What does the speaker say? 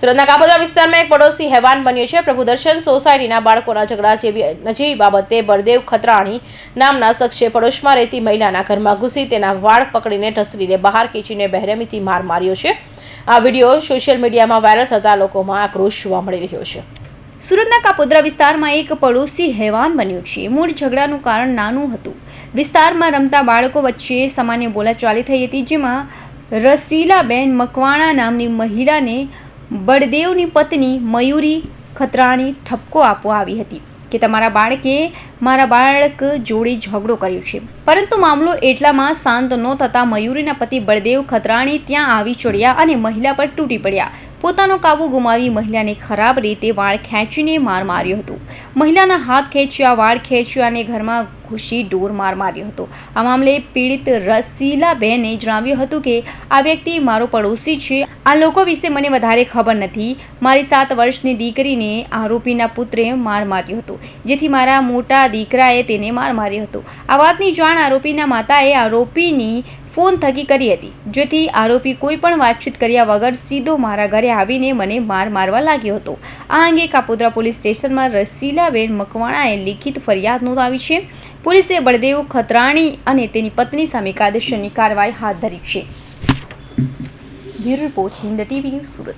સુરતના કાપોદ્રા વિસ્તારમાં એક પડોશી હેવાન બન્યો છે. પ્રભુદર્શન સોસાયટીના બાળકોના ઝઘડા જેવી નજીવી બાબતે બળદેવ ખતરાણી નામના શખ્સે પડોશમાં રહેતી મહિલાના ઘરમાં ઘૂસી તેના વાળ પકડીને ઢસરીને બહાર ખેંચીને બહેરમીથી માર માર્યો છે. આ વીડિયો સોશિયલ મીડિયામાં વાયરલ થતા લોકોમાં આક્રોશ જોવા મળી રહ્યો છે. સુરતના કાપોદ્રા વિસ્તારમાં એક પડોશી હેવાન બન્યું છે. મૂળ ઝઘડાનું કારણ નાનું હતું. વિસ્તારમાં રમતા બાળકો વચ્ચે સામાન્ય બોલાચાલી થઈ હતી, જેમાં રસીલાબેન મકવાણા નામની મહિલાને બળદેવની પત્ની મયુરી ખતરાણી ઠપકો આપવા આવી હતી કે તમારા બાળકે મારા બાળક જોડે ઝઘડો કર્યો છે. પરંતુ મામલો એટલામાં શાંત ન થતાં મયુરીના પતિ બળદેવ ખતરાણી ત્યાં આવી ચડ્યા અને મહિલા પર તૂટી પડ્યા. પોતાનો કાબુ ગુમાવી મહિલાને ખરાબ રીતે વાળ ખેંચીને માર માર્યો હતો. મહિલાના હાથ ખેંચ્યા, વાળ ખેંચ્યા અને ઘરમાં ઘૂસી ડોર માર માર્યો હતો. આ મામલે પીડિત રસીલાબેને જણાવ્યું હતું કે, આ વ્યક્તિ મારો પડોશી છે. આ લોકો વિશે મને વધારે ખબર નથી. મારી સાત વર્ષની દીકરીને આરોપીના પુત્રે માર માર્યો હતો, જેથી મારા મોટા દીકરાએ તેને માર માર્યો હતો. આ વાતની જાણ આરોપીના માતાએ આરોપીની ફોન થકી કરી હતી. જેથી આરોપી કોઈ પણ વાતચીત કર્યા વગર સીધો મારા ઘરે આવીને મને માર મારવા લાગ્યો હતો. આ અંગે કાપોદ્રા પોલીસ સ્ટેશનમાં રસીલાબેન મકવાણાએ લિખિત ફરિયાદ નોંધાવી છે. પોલીસે બળદેવ ખતરાણી અને તેની પત્ની સામે કાયદેસરની કાર્યવાહી હાથ ધરી છે. Bureau report Hind TV news Surat.